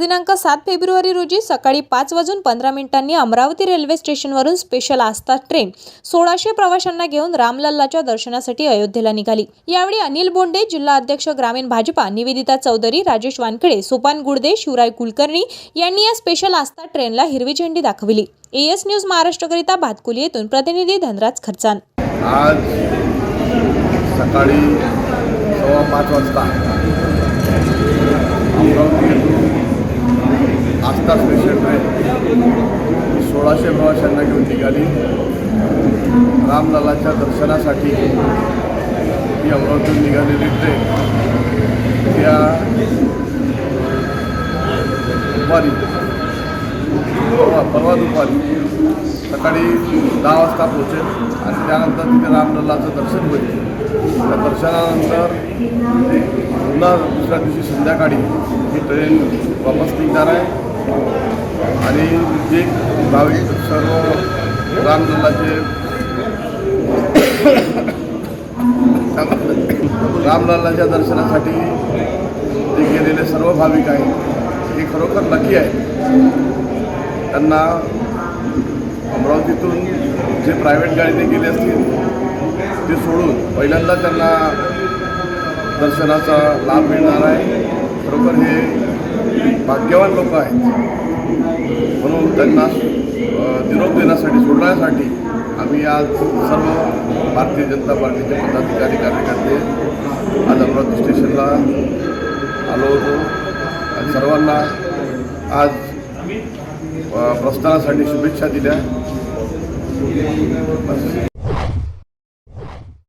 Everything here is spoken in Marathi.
दिनांक सात फेब्रुवारी रोजी सकाळी पाच वाजून पंधरा मिनिटांनी अमरावती रेल्वे स्टेशनवरून स्पेशल आस्था ट्रेन सोळाशे प्रवाशांना घेऊन रामलल्लाच्या दर्शनासाठी अयोध्येला निघाली. यावेळी अनिल बोंडे जिल्हा अध्यक्ष ग्रामीण भाजपा निवेदिता चौधरी राजेश वानखडे सोपान गुडदे शिवराय कुलकर्णी यांनी या स्पेशल आस्था ट्रेनला हिरवी झेंडी दाखवली. एएस न्यूज महाराष्ट्रकरिता भातकुली येथून प्रतिनिधी धनराज खर्चान. आज सकाळी सव्वा पाच वाजता अमरावती येथून आस्था स्पेशल ट्रेन सोळाशे प्रवाशांना घेऊन निघाली. रामललाच्या दर्शनासाठी ही अमरावतीतून निघालेली ट्रेन त्या दुपारी परवा परवा दुपारी सकाळी दहा वाजता पोहोचेल आणि त्यानंतर तिथे रामलल्लाचं दर्शन होईल. त्या दर्शनानंतर पुन्हा दुसऱ्या दिवशी संध्याकाळी ही ट्रेन वापस निघणार आहे. आणि जे भाविक सर्व रामलल्लाचे रामलल्लाच्या दर्शनासाठी ते गेलेले सर्व भाविक आहेत हे खरोखर नक्की आहेत. त्यांना अमरावतीतून जे प्रायव्हेट गाडीने गेले असतील ते सोडून पहिल्यांदा त्यांना दर्शनाचा लाभ मिळणार आहे. खरोखर हे भाग्यवान लोक आहेत. म्हणून त्यांना निरोप देण्यासाठी सोडण्यासाठी आम्ही आज सर्व भारतीय जनता पार्टीचे पदाधिकारी कार्यकर्ते आज अमरावती स्टेशनला आलो होतो. आणि सर्वांना आज प्रस्थानासाठी शुभेच्छा दिल्या.